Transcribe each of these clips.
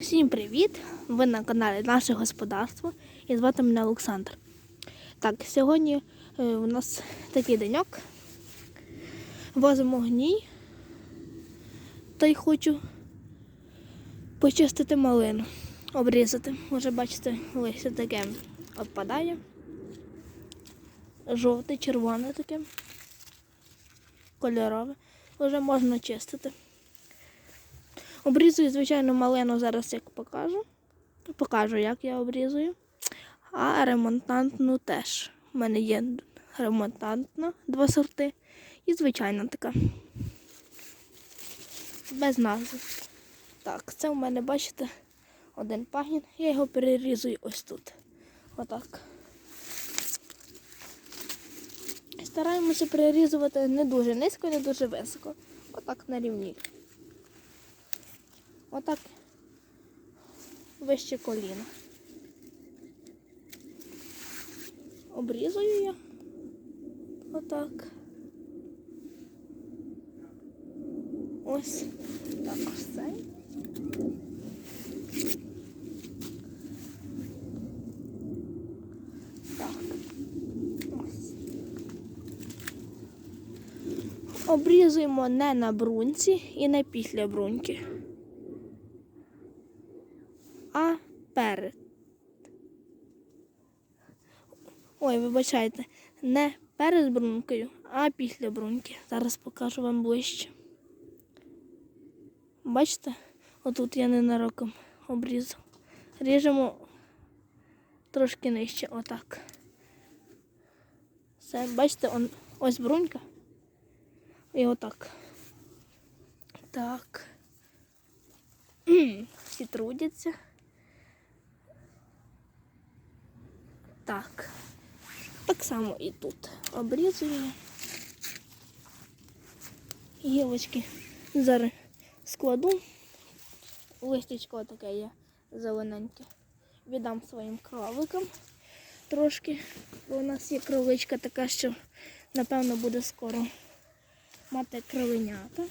Всім привіт! Ви на каналі Наше Господарство і звати мене Олександр. Так, сьогодні е, у нас такий деньок. Возимо гній та й хочу почистити малину, обрізати. Може, бачите, листя таке відпадає. Жовте, червоне таке, кольорове. Вже можна чистити. Обрізую, звичайно, малину зараз як покажу. Покажу, як я обрізую. А ремонтантну теж. У мене є ремонтантна, два сорти. І звичайна така. Без назви. Так, це у мене, бачите, один пагін. Я його перерізую ось тут. Отак. Стараємося перерізувати не дуже низько, не дуже високо. Отак на рівні. Отак вище коліна. Обрізую я. Отак. Ось так ось цей. Обрізуємо не на брунці і не після бруньки. а перед. Ой, вибачайте, не перед брункою, а після бруньки. Зараз покажу вам ближче. Бачите, отут я ненароком обрізав. Ріжемо трошки нижче, отак. Все, бачите, он, ось брунька. І отак. Так. Всі трудяться. Так. Так само і тут. Обрізую. Гілочки зараз складу. Листячко таке є зелененьке. Віддам своїм кроликам трошки. Бо у нас є кроличка така, що напевно буде скоро мати кроленята.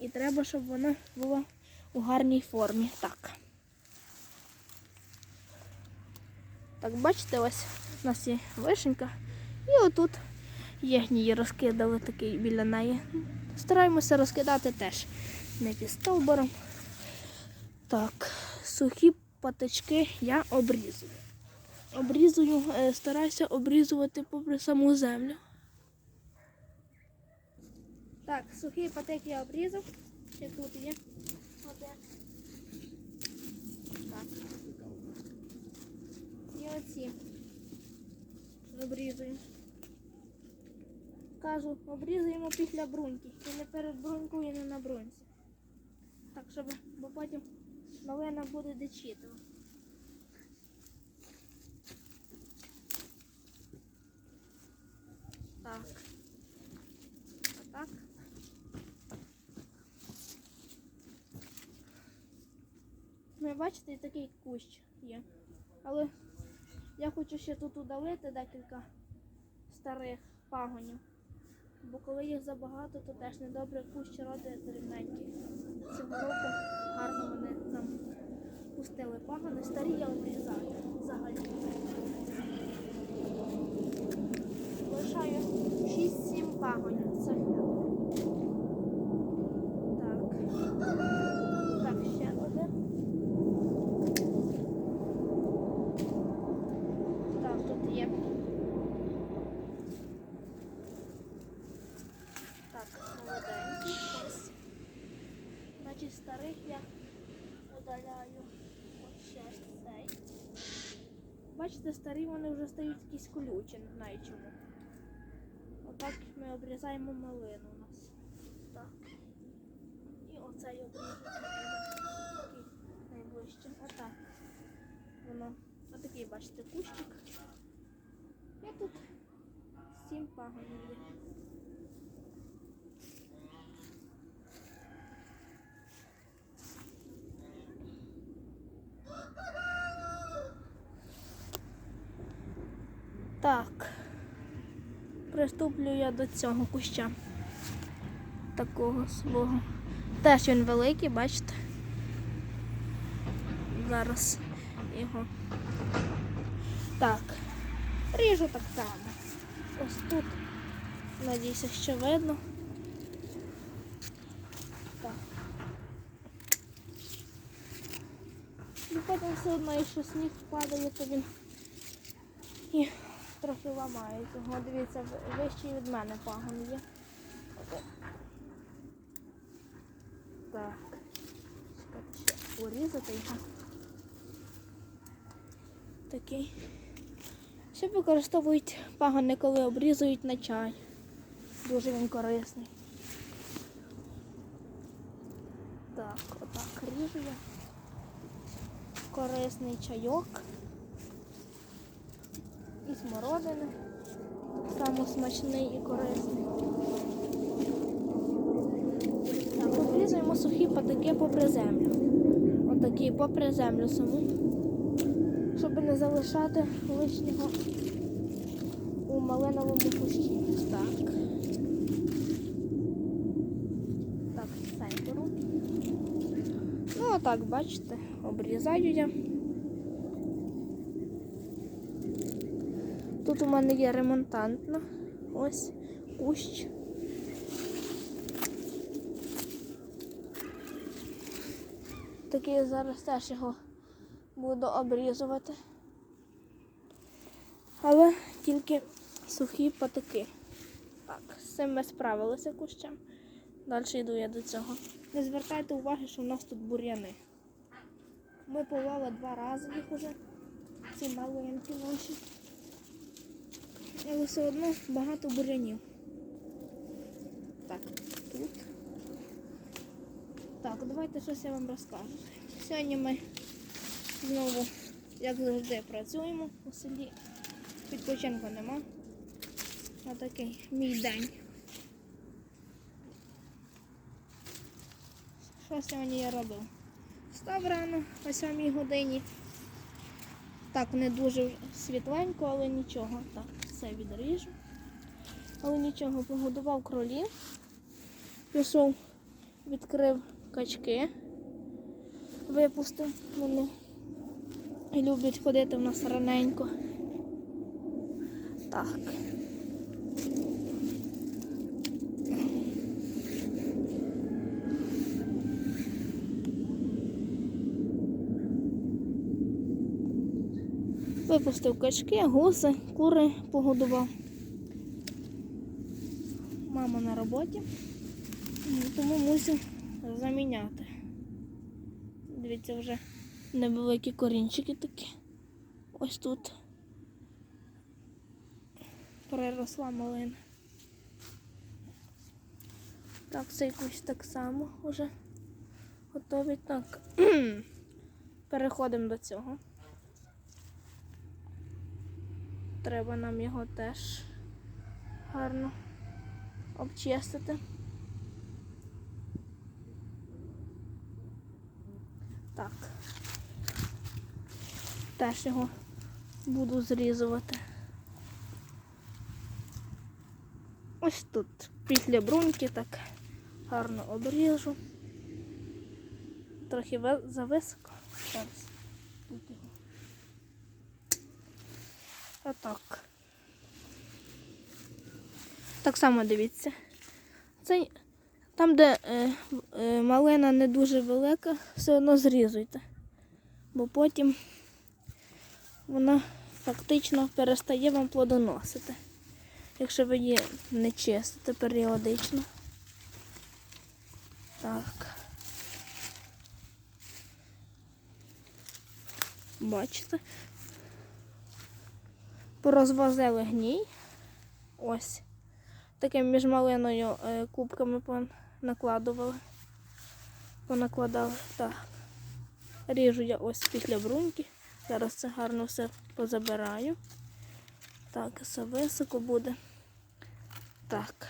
І треба, щоб вона була у гарній формі. Так. Так, бачите, ось у нас є вишенька. І отут гній розкидали такий біля неї. Стараємося розкидати теж не під стовбором. Так, сухі патички я обрізую. Обрізую, е, стараюся обрізувати попри саму землю. Так, сухий патик я обрізав. Ще тут є. Один. Так. І оці обрізую. Кажу, обрізуємо після бруньки. І не перед брунькою, і не на бруньці. Так, щоб, бо потім малина буде дечитова. Так. Отак. Ну, і бачите, такий кущ є. Але я хочу ще тут удалити декілька старих пагонів. Бо коли їх забагато, то теж недобре кущ родить дрібненький. Цього року гарно вони нам пустили пагони. Старі я обрізаю взагалі. Лишаю 6-7 пагонів. Це так. Так, ще один. Так, тут є. Так, молоденький. Ось. Значить, я удаляю ще цей. Бачите, старі вони вже стають якісь колючі, не знаю чому. Отак ми обрізаємо малину у нас. Так. І оцей обрізок такий найближче. Отак. Воно. Отакий, бачите, кущик. І тут сім пагонів. Так. Приступлю я до цього куща. Такого свого. Теж він великий, бачите. зараз його. Так, ріжу так само. Ось тут. Надіюся, що видно. Так. Ну, потім все одно, якщо сніг падає, то він і трохи ламається. О, дивіться, вищий від мене пагон є. Так. Урізати його. Такий. Ще використовують пагони, коли обрізують на чай. Дуже він корисний. Так, отак ріжу я. Корисний чайок. І смородини. Так само смачний і корисний. Так, обрізуємо сухі патики попри землю. Отакі попри землю саму. Щоб не залишати лишнього у малиновому кущі. Так. Так, цей беру. Ну, а так, бачите, обрізаю я. Тут у мене є ремонтантна. Ось кущ. Такий я зараз теж його буду обрізувати. Але тільки сухі патики. Так, з цим ми справилися кущем. Далі йду я до цього. Не звертайте уваги, що в нас тут бур'яни. Ми пололи два рази їх уже, ці маленькі наші. Але все одно багато бур'янів. Так, тут. Так, давайте щось я вам розкажу. Сьогодні ми знову, як завжди, працюємо у селі. Відпочинку нема. Отакий мій день. Що сьогодні я робив? Встав рано о 7 годині. Так, не дуже світленько, але нічого. Так, все відріжу. Але нічого, погодував кролів. Пішов, відкрив качки, випустив. Вони люблять ходити в нас раненько. Так. Випустив качки, гуси, кури погодував. Мама на роботі, ну, тому мусив заміняти. Дивіться, вже невеликі корінчики такі. Ось тут переросла малина. Так, цей кущ так само вже готовий. Так, переходимо до цього. Треба нам його теж гарно обчистити. Так. Теж його буду зрізувати. Ось тут після бруньки так гарно обріжу. Трохи ви- зависоко. Зараз. Отак. Так само дивіться. Це там, де е, е, малина не дуже велика, все одно зрізуйте. Бо потім вона фактично перестає вам плодоносити, якщо ви її не чистите періодично. Так. Бачите? Порозвозили гній. Ось. Таким між малиною е, кубками накладували. Понакладали. Так. Ріжу я ось після бруньки. Зараз це гарно все позабираю. Так, все високо буде. Так.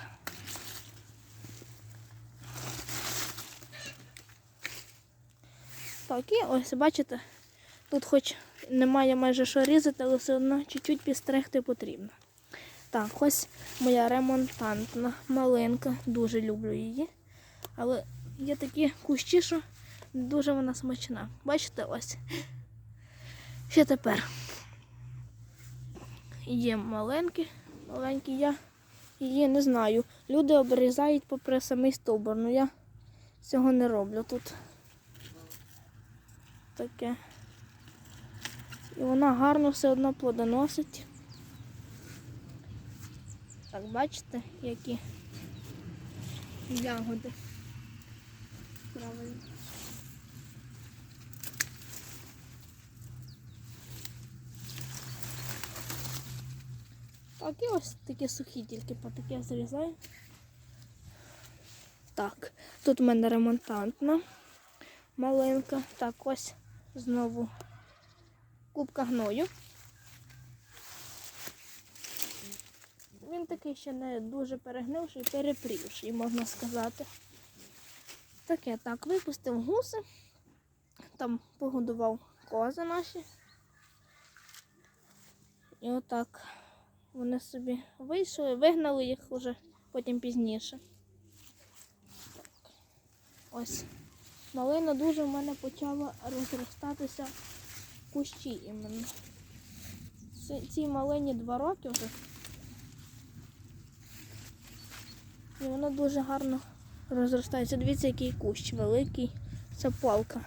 Так, і ось, бачите, тут хоч немає майже що різати, але все одно чуть-чуть підстригти потрібно. Так, ось моя ремонтантна малинка. Дуже люблю її. Але є такі кущі, що Дуже вона смачна. Бачите, ось. Ще тепер. Є маленькі, маленькі я її не знаю. Люди обрізають попри самий стовбур, але я цього не роблю тут. Таке. І вона гарно все одно плодоносить. Так, бачите, які ягоди. Правильно. Так, і ось такі сухі, тільки по таке зрізаю. Так, тут в мене ремонтантна малинка. Так, ось знову кубка гною. Він такий ще не дуже перегнивший, перепрівший, можна сказати. Таке так, випустив гуси, там погодував кози наші. І отак вони собі вийшли, вигнали їх уже потім пізніше. Ось. Малина дуже в мене почала розростатися кущі іменно. Ці- малині два роки вже. І вона дуже гарно розростається. Дивіться, який кущ великий. Це палка.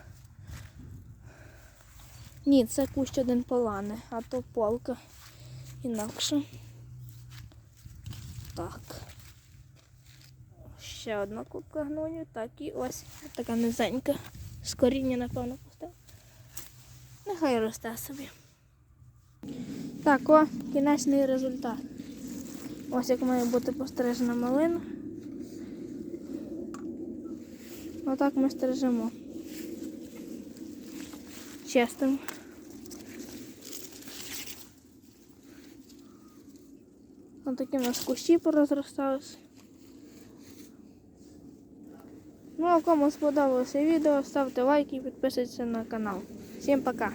Ні, це кущ один полани, а то палка інакше. Так. Ще одна кубка гною. Так, і ось така низенька. З коріння, напевно. Нехай росте собі. Так, о, кінечний результат. Ось як має бути пострижена малина. Отак ми стрижемо. Чистим. Ось такі у нас кущі порозростались. Ну а кому сподобалося відео, ставте лайки і підписуйтесь на канал. Всім пока!